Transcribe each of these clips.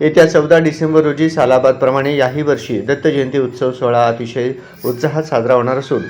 येत्या चौदा डिसेंबर रोजी सालाबादप्रमाणे याही वर्षी दत्त जयंती उत्सव सोहळा अतिशय उत्साहात साजरा होणार असून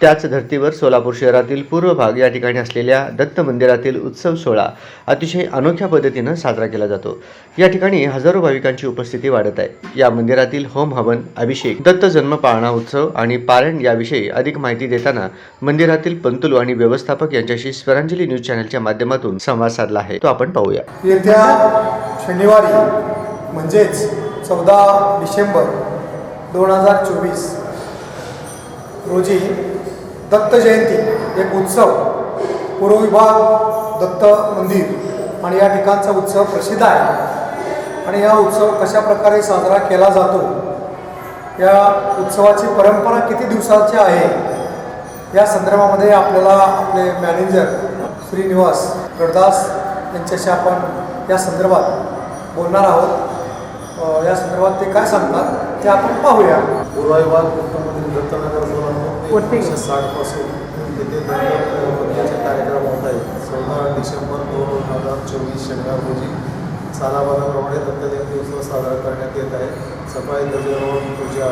त्याच धर्तीवर सोलापूर शहरातील पूर्व भाग या ठिकाणी असलेल्या दत्त मंदिरातील उत्सव सोहळा अतिशय अनोख्या पद्धतीनं साजरा केला जातो. या ठिकाणी हजारो भाविकांची उपस्थिती वाढत आहे. या मंदिरातील होम हवन अभिषेक दत्त जन्म पाळणा उत्सव आणि पारण याविषयी अधिक माहिती देताना मंदिरातील पंतुलू आणि व्यवस्थापक यांच्याशी स्वरांजली न्यूज चॅनलच्या माध्यमातून संवाद साधला आहे. तो आपण पाहूया. येत्या शनिवारी म्हणजेच चौदा डिसेंबर दोन हजार चोवीस रोजी दत्त जयंती एक उत्सव पूर्व विभाग दत्त मंदिर आणि या ठिकाणचा उत्सव प्रसिद्ध आहे. आणि हा उत्सव कशा प्रकारे साजरा केला जातो? या उत्सवाची परंपरा किती दिवसाची आहे? या संदर्भामध्ये आपल्याला आपले मॅनेजर श्रीनिवास गडदास यांच्याशी आपण या संदर्भात बोलणार आहोत. या संदर्भात ते काय सांगतात ते आपण पाहूया. पूर्वविभाग मुख्यमंत्री दत्तनगर एकोणीसशे साठपासून येथे दत्तचे कार्यक्रम होत आहेत. चौदा डिसेंबर दोन हजार चोवीस शनिवार रोजी सालाबादाप्रमाणे दत्त जयंती उत्सव साजरा करण्यात येत आहे. सकाळी ध्वजारोहण पूजा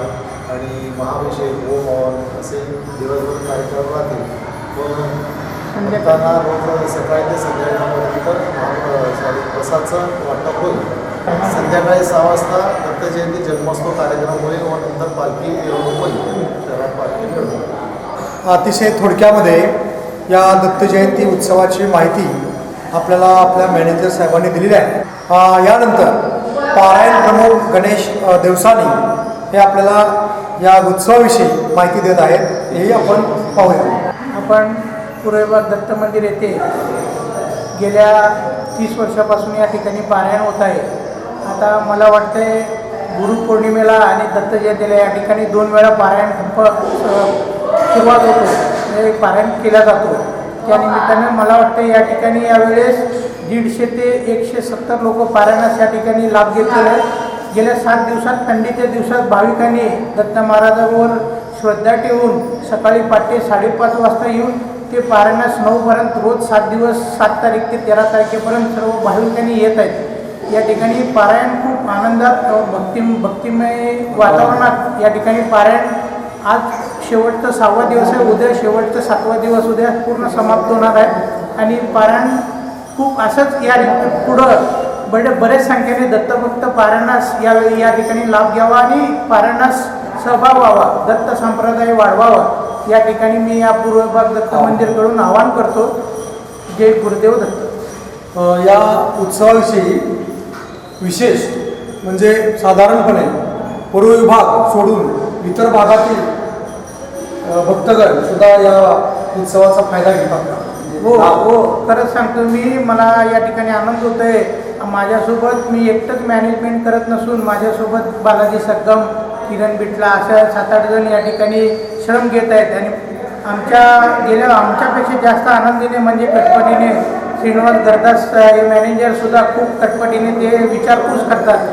आणि महाभिषेक होम हवन असे दिवसभर कार्यक्रम राहतील. व भक्तांना रोज सकाळी ते संध्याकाळपर्यंत प्रसादचं वाटप होईल. संध्याकाळी सहा वाजता दत्त जयंती जन्मोत्सव कार्यक्रम होईल व नंतर पालखी मिरवणूक होईल शहरात पालखी अतिशय थोडक्यामध्ये या दत्त जयंती उत्सवाची माहिती आपल्याला आपल्या मॅनेजर साहेबांनी दिलेली आहे. यानंतर पारायण प्रमुख गणेश देवसानी हे आपल्याला या उत्सवाविषयी माहिती देत आहेत. हेही आपण पाहूया. आपण पूर्वभाग दत्त मंदिर येथे गेल्या तीस वर्षापासून या ठिकाणी पारायण होत आहे. आता मला वाटते गुरुपौर्णिमेला आणि दत्त जयंतीला या ठिकाणी दोन वेळा पारायण प सुरुवात होतो. म्हणजे पारायण केला जातो. त्या निमित्तानं मला वाटतं या ठिकाणी यावेळेस दीडशे ते एकशे सत्तर लोक पारायणास या ठिकाणी लाभ घेतलेले आहेत गेल्या सात दिवसात थंडीच्या दिवसात भाविकांनी दत्त महाराजावर श्रद्धा ठेवून सकाळी पहाटे साडेपाच वाजता येऊन ते पारायणास नऊपर्यंत रोज सात दिवस सात तारीख ते तेरा तारखेपर्यंत सर्व भाविकांनी येत आहेत. या ठिकाणी पारायण खूप आनंदात भक्ती भक्तिमय वातावरणात या ठिकाणी पारायण आज शेवटचा सहावा दिवस आहे. उद्या शेवटचा सातवा दिवस उद्या पूर्ण समाप्त होणार आहे. आणि पारायण खूप असंच या पुढं बडे बरेच संख्येने दत्तभक्त पारायणास यावेळी या ठिकाणी लाभ घ्यावा आणि पारायणास सहभाग व्हावा. दत्त संप्रदाय वाढवावा. या ठिकाणी मी या पूर्वभाग दत्त मंदिरकडून आवाहन करतो. जय गुरुदेव दत्त. या उत्सवाविषयी विशेष म्हणजे साधारणपणे पूर्व विभाग सोडून इतर भागातील भक्तगण सुद्धा या उत्सवाचा फायदा घेतात का? हो हो खरंच सांगतो मी मला या ठिकाणी आनंद होतो आहे माझ्यासोबत मी एकटंच मॅनेजमेंट करत नसून माझ्यासोबत बालाजी सग्गम किरण बिटला अशा सात आठ जण या ठिकाणी श्रम घेत आहेत. आणि आमच्या गेल्या आमच्यापेक्षा जास्त आनंदीने म्हणजे कटपटीने श्रीनिवास गरदास हे मॅनेजरसुद्धा खूप कटपटीने ते विचारपूस करतात.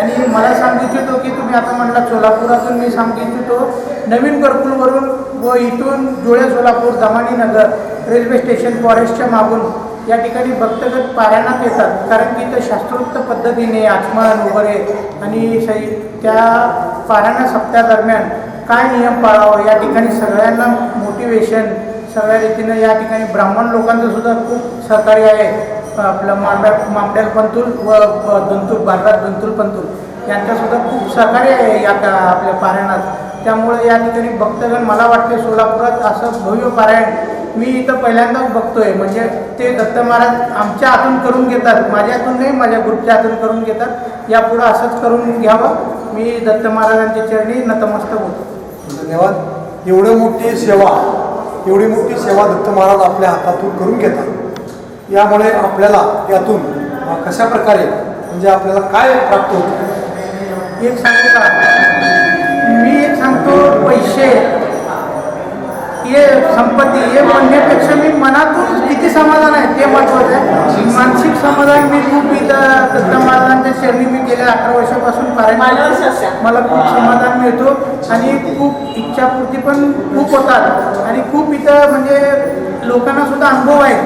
आणि मला सांगू इच्छितो की तुम्ही आता म्हटलं सोलापुरातून मी सांगू इच्छितो नवीन गरकुलवरून व इथून जुळे सोलापूर दमानी नगर रेल्वे स्टेशन फॉरेस्टच्या मागून या ठिकाणी भक्तगत पारायणात येतात. कारण की इथं शास्त्रोक्त पद्धतीने आचमन वगैरे आणि सै त्या पारायण सप्त्यादरम्यान काय नियम पाळावं या ठिकाणी सगळ्यांना मोटिवेशन सगळ्या रीतीनं या ठिकाणी ब्राह्मण लोकांचं सुद्धा खूप सहकार्य आहे. आपलं मांड्या मांबड्याल पंतूल व दंतूर दंतूल बालराज पंतूल यांच्यासुद्धा खूप सहकार्य आहे या आपल्या पारायणात. त्यामुळे या ठिकाणी भक्तगण मला वाटते सोलापुरात असं भव्य पारायण मी इथं पहिल्यांदाच बघतोय. म्हणजे ते दत्त महाराज आमच्या हातून करून घेतात माझ्यातून नाही माझ्या ग्रुपच्या हातून करून घेतात. यापुढं असंच करून घ्यावं. मी दत्त महाराजांच्या चरणी नतमस्तक होतो. धन्यवाद. एवढं मोठी सेवा एवढी मोठी सेवा दत्त महाराज आपल्या हातातून करून घेतात. यामुळे आपल्याला यातून कशा प्रकारे म्हणजे आपल्याला काय प्राप्त होतं? एक सांगतो मी एक सांगतो पैसे हे संपत्ती हे म्हणण्यापेक्षा मी मनातून किती समाधान आहे ते महत्वाचं आहे. मानसिक समाधान मी खूप इथं दत्त महाराजांच्या शरणी मी गेल्या अठरा वर्षापासून पारायण करतो. मला खूप समाधान मिळतो आणि खूप इच्छापूर्ती पण खूप होतात. आणि खूप इथं म्हणजे लोकांना सुद्धा अनुभव आहे.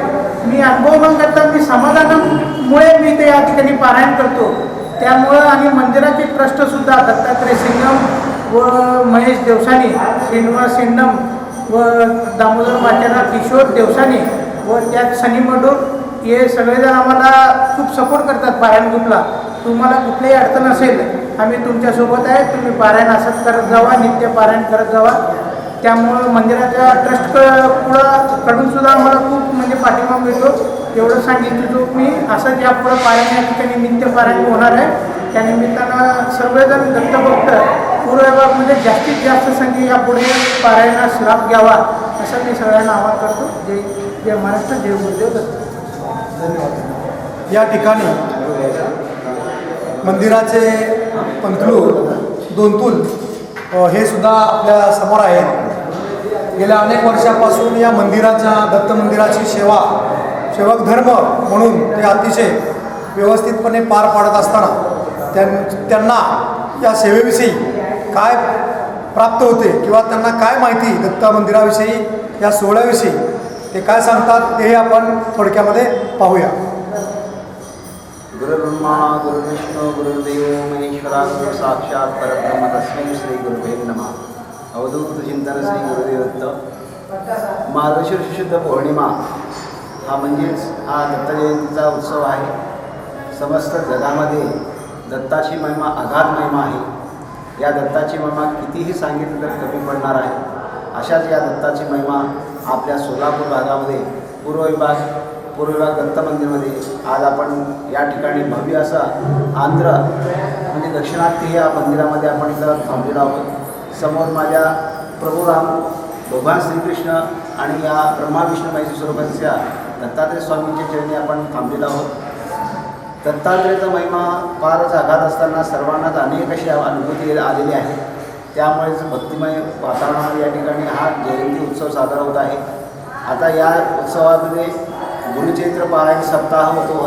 मी अनुभव न करता मी समाधानामुळे मी ते या ठिकाणी पारायण करतो. त्यामुळं आणि मंदिराचे ट्रस्टसुद्धा दत्तात्रय सिंगम व महेश देवसानी श्रीनिवास सिंडम व दामोदर माचेरा किशोर देवसानी व त्यात सनी मडूर हे सगळेजण आम्हाला खूप सपोर्ट करतात पारायण ग्रुपला तुम्हाला कुठलीही अडचण असेल आम्ही तुमच्यासोबत आहे तुम्ही पारायण असंच करत जावा नित्य पारायण करत जावा. त्यामुळं मंदिराच्या ट्रस्ट पुढं कडून सुद्धा आम्हाला खूप म्हणजे पाठिंबा मिळतो. एवढं सांगितलं मी असंच यापुढं पारायण या ठिकाणी नित्य पारायण होणार आहे. त्यानिमित्तानं सगळेजण सर्वजण दत्तभक्त पूर्व जास्तीत जास्त संख्या यापुढे पारायणास लाभ घ्यावा असं मी सगळ्यांना आवाहन करतो. जय जय महाराष्ट्र जय गुरुदेव धन्यवाद या ठिकाणी मंदिराचे पंथलू दोनतून हे सुद्धा आपल्यासमोर आहेत. गेल्या अनेक वर्षापासून या मंदिराच्या दत्त मंदिराची सेवा सेवक धर्म म्हणून ते अतिशय व्यवस्थितपणे पार पाडत असताना त्यां त्यांना या सेवेविषयी काय प्राप्त होते किंवा त्यांना काय माहिती दत्ता मंदिराविषयी या सोहळ्याविषयी ते काय सांगतात ते आपण थोडक्यामध्ये पाहूया. गुरुब्रह्मा गुरुविष्णू गुरुदेव महेश्वरा गुरु साक्षात परब्रह्म तस्मै श्री गुरुदेव नमः. अवधूत चिंतन श्री गुरुदेव दत्त शुद्ध पौर्णिमा हा म्हणजेच हा दत्तजयंतीचा उत्सव आहे. समस्त जगामध्ये दत्ताची महिमा अगाध महिमा आहे. या दत्ताची महिमा कितीही सांगितली तर कमी पडणार आहे. अशाच या दत्ताची महिमा आपल्या सोलापूर भागामध्ये पूर्व विभाग पूर्व विभाग दत्त मंदिरमध्ये आज आपण या ठिकाणी भव्य असा आंध्र म्हणजे दक्षिणार्थी या मंदिरामध्ये आपण इथं थांबलेलो आहोत. समोर माझ्या प्रभू राम भगवान श्रीकृष्ण आणि या ब्रह्मा विष्णू महेश स्वरूपाच्या दत्तात्रय स्वामींच्या चरणी आपण थांबलेलो आहोत. दत्तात्रेयाचा महिमा फारच आघात असताना सर्वांनाच अनेक अशी अनुभूती आलेली आहे. त्यामुळेच भक्तिमय वातावरणामध्ये या ठिकाणी हा जयंती उत्सव साजरा होत आहे. आता या उत्सवामध्ये गुरुचैत्र पारायण सप्ताह होतो.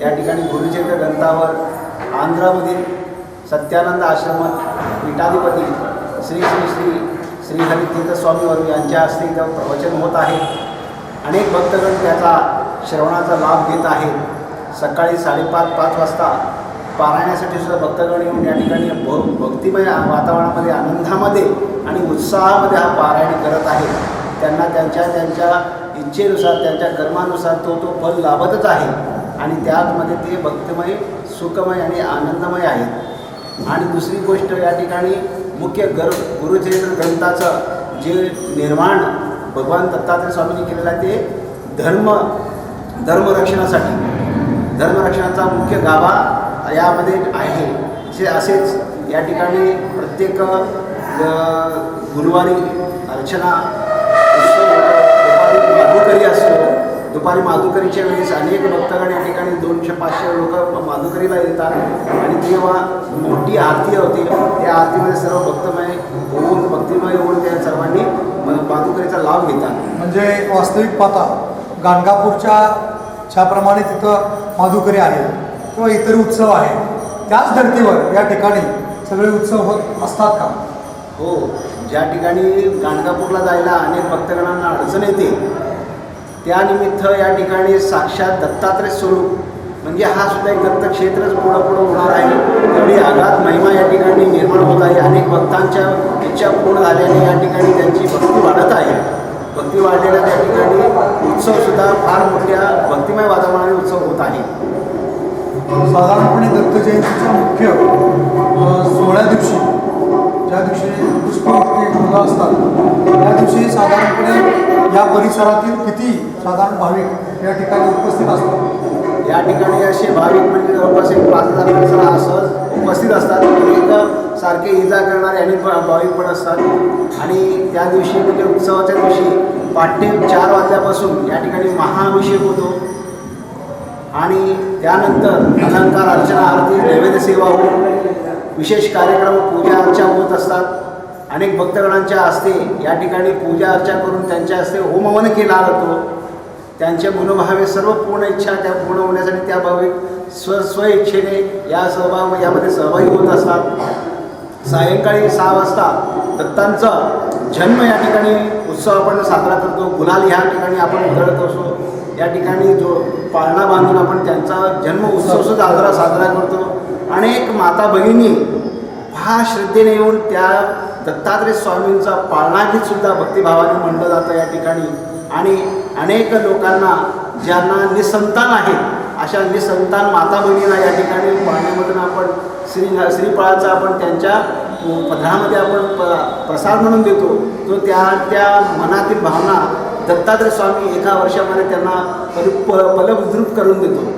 या ठिकाणी गुरुचैत्र ग्रंथावर आंध्रामधील सत्यानंद आश्रमात पीठाधिपती श्री श्री श्री श्री हरितीर्थ स्वामीवर यांच्या हस्ते इथं प्रवचन होत आहे. अनेक भक्तगण त्याचा श्रवणाचा लाभ घेत आहेत. सकाळी साडेपाच पाच वाजता पारायणासाठी सुद्धा भक्तगण येऊन या ठिकाणी भ भक्तिमय वातावरणामध्ये आनंदामध्ये आणि उत्साहामध्ये हा पारायण करत आहे त्यांना त्यांच्या त्यांच्या इच्छेनुसार त्यांच्या कर्मानुसार तो तो फल लाभतच आहे. आणि त्यामध्ये ते भक्तिमय सुखमय आणि आनंदमय आहेत. आणि दुसरी गोष्ट या ठिकाणी मुख्य गर गुरुचरित्र ग्रंथाचं जे निर्माण भगवान दत्तात्रय स्वामींनी केलेलं आहे ते धर्म धर्मरक्षणासाठी धर्मरक्षणाचा मुख्य गाभा यामध्ये आहे. जे असेच या ठिकाणी प्रत्येक गुरुवारी अर्चना माधुकरी असतो दुपारी माधुकरीच्या वेळेस अनेक भक्तगण या ठिकाणी दोनशे पाचशे लोक माधुकरीला येतात. आणि तेव्हा मोठी आरती होती. त्या आरतीमध्ये सर्व भक्तमय होऊन भक्तिमय होऊन त्या सर्वांनी म- माधुकरीचा लाभ घेतात. म्हणजे वास्तविक पाहता गाणगापूरच्या ज्याप्रमाणे तिथं माधुकरी आहे किंवा इतर उत्सव आहे त्याच धर्तीवर या ठिकाणी सगळे उत्सव होत असतात का? हो ज्या ठिकाणी गाणगापूरला जायला अनेक भक्तगणांना अडचण येते त्यानिमित्त या ठिकाणी साक्षात दत्तात्रय स्वरूप म्हणजे हा सुद्धा एक दत्तक्षेत्रच पुढं पुढं होणार आहे. एवढी आघात महिमा या ठिकाणी निर्माण होत आहे. अनेक भक्तांच्या इच्छा पूर्ण झाल्याने या ठिकाणी त्यांची भक्ती वाढत आहे. भक्ती वाढलेल्या त्या ठिकाणी उत्सवसुद्धा फार मोठ्या भक्तिमय वातावरणाने उत्सव होत आहे. साधारणपणे दत्त जयंतीचा मुख्य अ, सोहळ्या दिवशी ज्या दिवशी पुष्पावृष्टी मुलं असतात त्या दिवशी साधारणपणे या परिसरातील किती साधारण भाविक या ठिकाणी उपस्थित असतात? या ठिकाणी असे भाविक म्हणजे जवळपास एक पाच हजार असं उपस्थित असतात. एक सारखे इजा करणारे अनेक भाविक पण असतात. आणि त्या दिवशी म्हणजे उत्सवाच्या दिवशी पाठ्य चार वाजल्यापासून या ठिकाणी महाअभिषेक होतो. आणि त्यानंतर अलंकार अर्चना आरती नैवेद्य सेवा होऊन विशेष कार्यक्रम पूजा अर्चा होत असतात. अनेक भक्तगणांच्या हस्ते या ठिकाणी पूजा अर्चा करून त्यांच्या हस्ते होमवन केला जातो. त्यांचे मनोभावे सर्व पूर्ण इच्छा त्या पूर्ण होण्यासाठी त्या भाविक स्व स्वइच्छेने या सहभाग यामध्ये सहभागी होत असतात. सायंकाळी सहा वाजता दत्तांचा जन्म या ठिकाणी उत्सव आपण साजरा करतो. गुलाल ह्या ठिकाणी आपण उधळत असतो. या ठिकाणी जो पाळणा बांधून आपण त्यांचा जन्म उत्सव सुद्धा साजरा साजरा करतो. अनेक माता भगिनी फार श्रद्धेने येऊन त्या दत्तात्रय स्वामींचा पाळणा गीत सुद्धा भक्तिभावाने म्हणलं जातं या ठिकाणी. आणि अनेक लोकांना ज्यांना निसंतान आहेत अशा निसंतान माता बहिणीला या ठिकाणी पाहण्यामधून आपण श्री श्रीफळाचा आपण त्यांच्या पदरामध्ये आपण प प्रसाद म्हणून देतो. तो त्या त्या मनातील भावना दत्तात्रय स्वामी एका वर्षामध्ये त्यांना परि प फलविद्रुप करून देतो.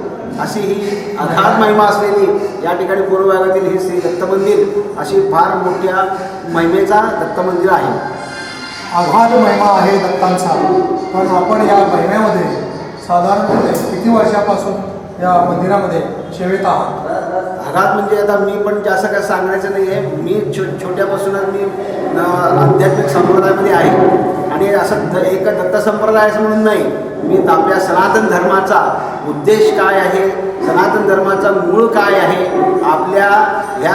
अशी ही अगाध महिमा असलेली या ठिकाणी पूर्व भागातील ही श्री दत्त मंदिर अशी फार मोठ्या महिमेचा दत्त मंदिर आहे. आघात महिमा आहे दत्तांचा. पण आपण या महिन्यामध्ये साधारणपणे किती वर्षापासून या मंदिरामध्ये सेवेत आहात. आघात म्हणजे आता मी पण जास्त काय सांगायचं नाही आहे. मी छो छोट्यापासूनच मी आध्यात्मिक संप्रदायामध्ये आहे. आणि असं द एक दत्त संप्रदायाचं म्हणून नाही. मी आपल्या सनातन धर्माचा उद्देश काय आहे? सनातन धर्माचा मूळ काय आहे? आपल्या ह्या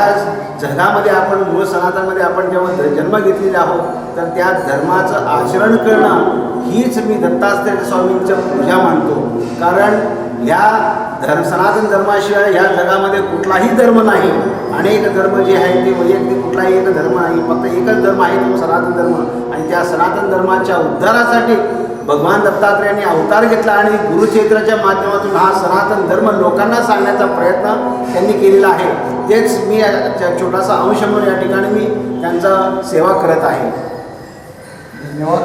जगामध्ये आपण मूळ सनातनमध्ये आपण जेव्हा जन्म घेतलेले आहोत तर त्या धर्माचं आचरण करणं हीच मी दत्तात्रय स्वामींचं पूजा मानतो. कारण ह्या धर्म सनातन धर्माशिवाय ह्या जगामध्ये कुठलाही धर्म नाही. अनेक धर्म जे आहेत ते वैयक्तिक कुठलाही एक धर्म नाही. फक्त एकच धर्म आहे तो सनातन धर्म. आणि त्या सनातन धर्माच्या उद्धारासाठी भगवान दत्तात्रयांनी अवतार घेतला आणि गुरुचैत्राच्या माध्यमातून हा सनातन धर्म लोकांना सांगण्याचा प्रयत्न त्यांनी केलेला आहे. तेच मी छोटासा अंश म्हणून या ठिकाणी मी त्यांचा सेवा करत आहे. धन्यवाद.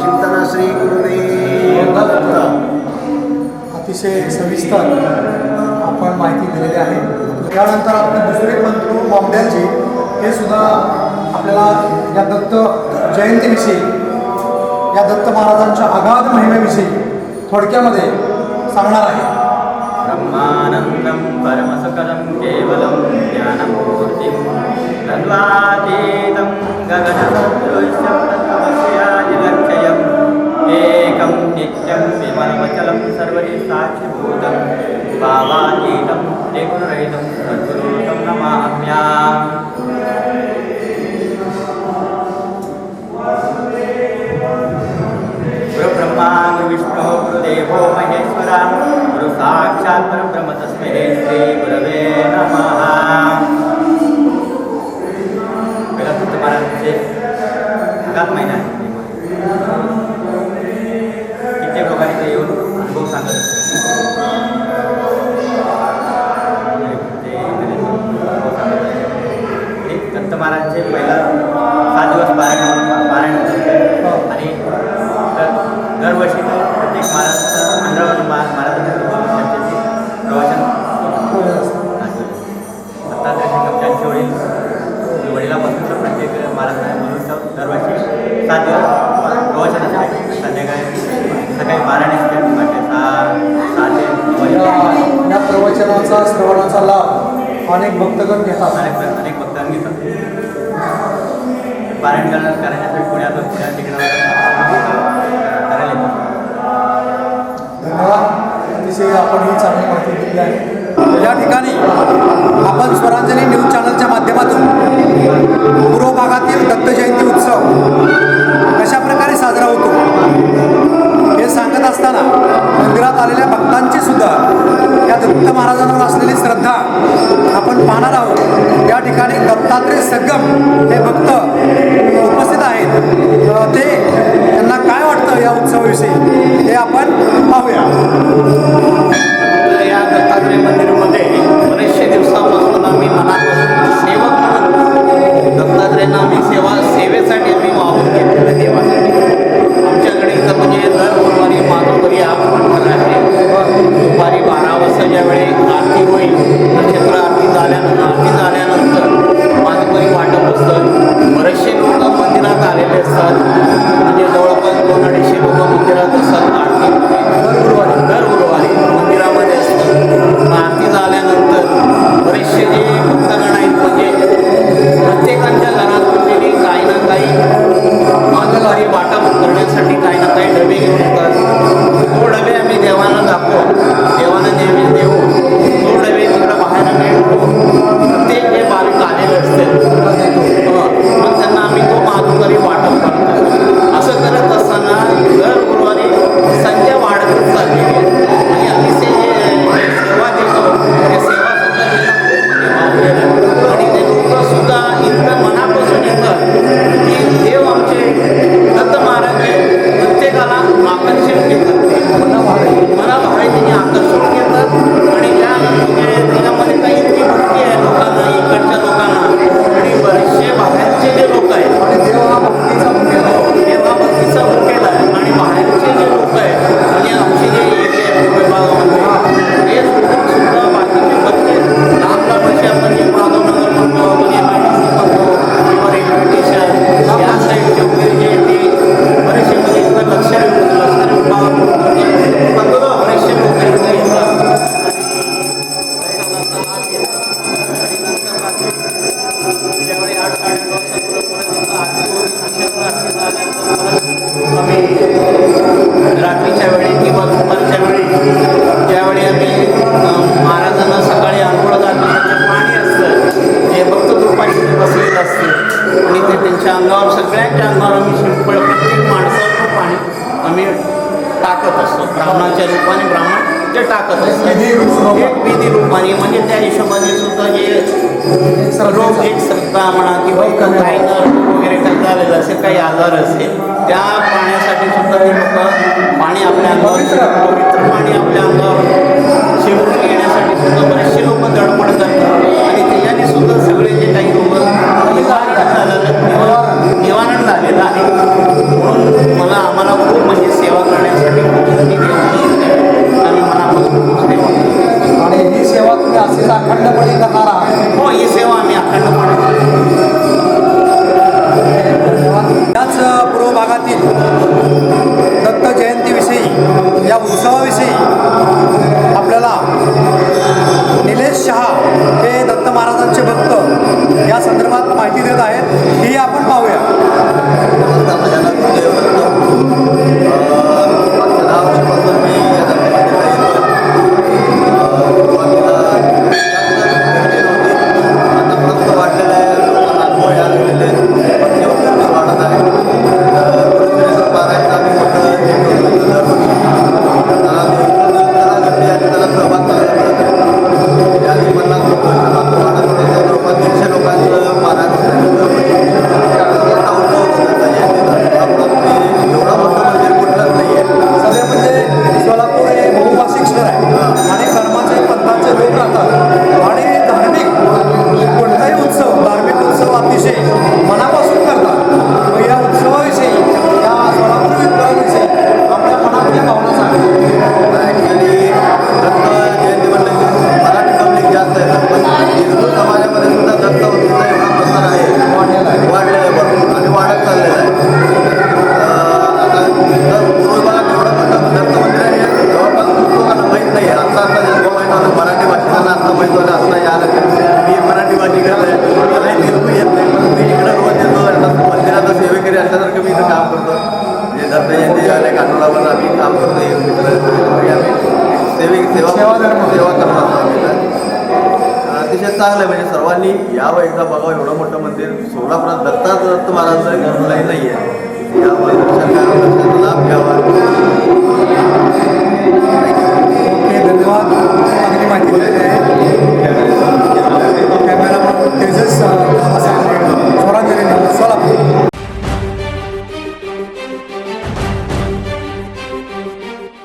चिंतन श्री गुरुदेव अतिशय सविस्तर आपण माहिती दिलेली आहे. त्यानंतर आपले दुसरे बंधू बॉम्बेलजी हे सुद्धा आपल्याला या दत्त जयंतीविषयी या दत्त महाराजांच्या अगाध महिमेविषयी थोडक्यामध्ये सांगणार आहे. ब्रह्मानंदम परमसकलं केवलं ज्ञानमूर्ती तद्वातीतं गगनसदृश्यं एकं नित्यं विमलमचलं सर्वदि साक्षिभूतं। भावातीतं त्रिगुणरहितं सद्गुरुतं नमाम्याम् गुरुब्रह्मा गुरुविष्णु गुरुदेवो महेश्वरा। गुरु साक्षात् परब्रह्म तस्मै श्री गुरवे नमः। तो प्रत्येक महाराजांचं आंध्रावरून महाराजांचं प्रवचन दत्तात्रय त्यांचे वडील वडिलापासून प्रत्येक महाराजांना दरवर्षी सात दिवस संध्याकाळी सकाळी पारायण असते सहा सहा या प्रवचनाचा श्रवणाचा लाभ अनेक भक्तगण घेतात. अनेक अनेक भक्तांनी घेतात. पारायण करण्या ब्राह्मणाच्या रूपाने ब्राह्मण ते टाकत आहे विधी रूपाने म्हणजे त्या हिशोबाने सुद्धा हे रोग एक श्रद्धा म्हणा किंवा हो, गायनर वगैरे काही आलेलं असेल काही आजार असेल त्या पाण्यासाठी सुद्धा ते लोक पाणी आपल्या अंगावर पवित्र. पाणी आपल्या अंगावर शिवून येण्यासाठी सुद्धा बरेचसे लोक धडपड करतात. आणि त्याच्याने सुद्धा सगळे जे काही लोक चांगलं म्हणजे सर्वांनी यावं एकदा बघावं. एवढं मोठं मंदिर सोलापुरात दत्ता दत्त महाराजांचं कुठलाही नाही आहे. लाभ घ्यावा. धन्यवाद.